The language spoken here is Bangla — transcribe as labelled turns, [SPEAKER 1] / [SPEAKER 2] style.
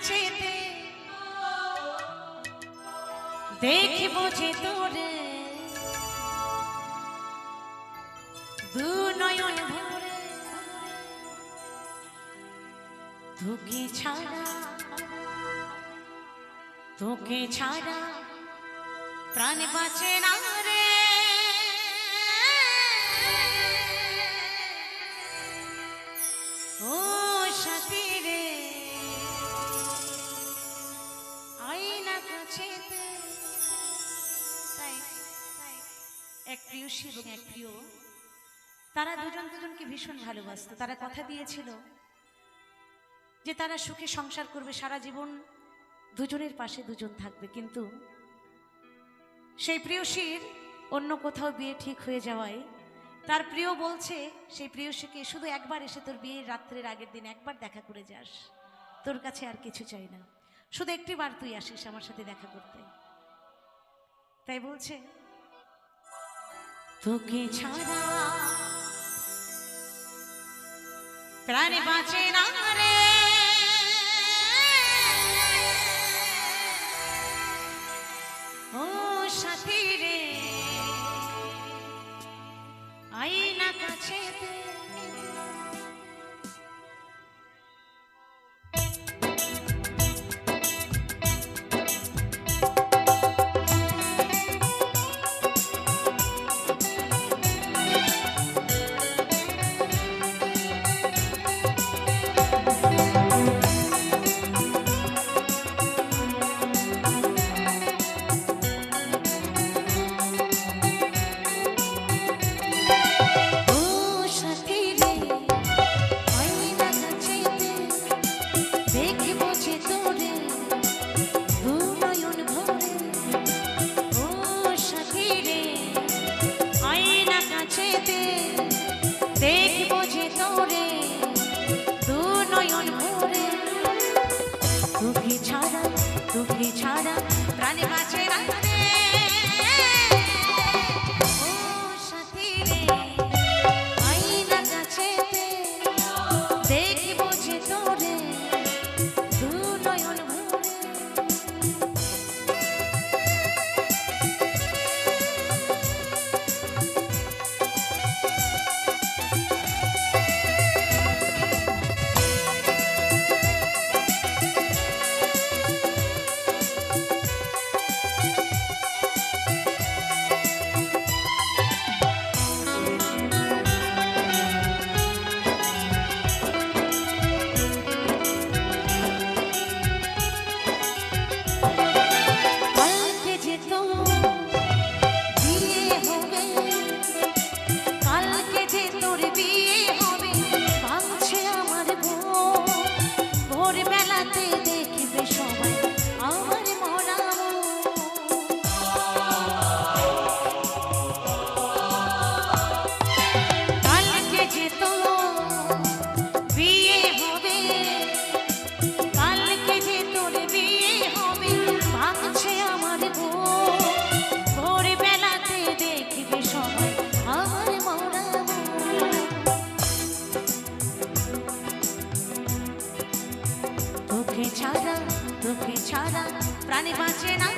[SPEAKER 1] কাছেতে দেখব যে তোরে। দু নয়ন ভরে। তোকে ছাড়া তোকে ছাড়া প্রাণ বাঁচে না। এক প্রিয়সী এবং এক প্রিয়, তারা দুজন দুজনকে ভীষণ ভালোবাসতো। তারা কথা দিয়েছিল যে তারা সুখে সংসার করবে, সারা জীবন দুজনের পাশে দুজন থাকবে। কিন্তু সেই প্রিয়সীর অন্য কোথাও বিয়ে ঠিক হয়ে যাওয়ায় তার প্রিয় বলছে, সেই প্রিয়সীকে শুধু একবার এসে তোর বিয়ের রাত্রের আগের দিন একবার দেখা করে যাস। তোর কাছে আর কিছু চাই না। শুধু একটি বার তুই আসিস আমার সাথে দেখা করতে। তাই বলছে তোকে ছাড়া। প্রাণে বাঁচে না রে। নয়ন ভরে তোকে ছাড়া প্রাণে বাঁচে না